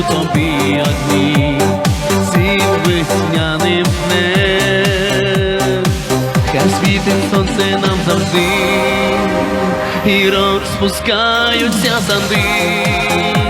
у тобі одні. Цим весняним днем, хай світить сонце нам завжди, і розпускаються санди.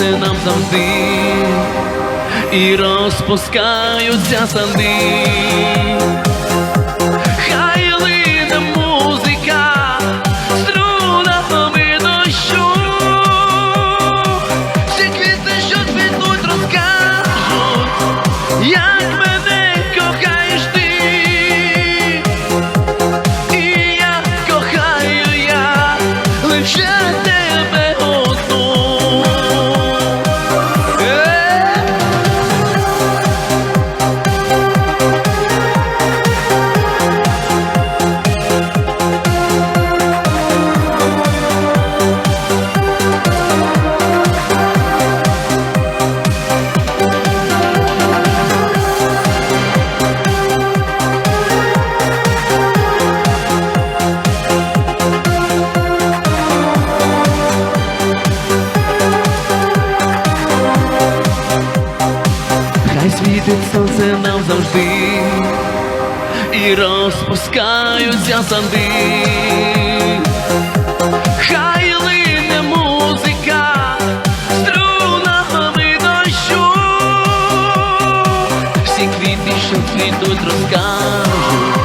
сонце нам завжди і розпускаються санди. Музика струнами дощу. Що цвітуть, розкажуть, як мене світить сонце нам завжди і розпускаються санди. Хай музика струнами дощу. Всі квіти, що квітуть, розкажуть,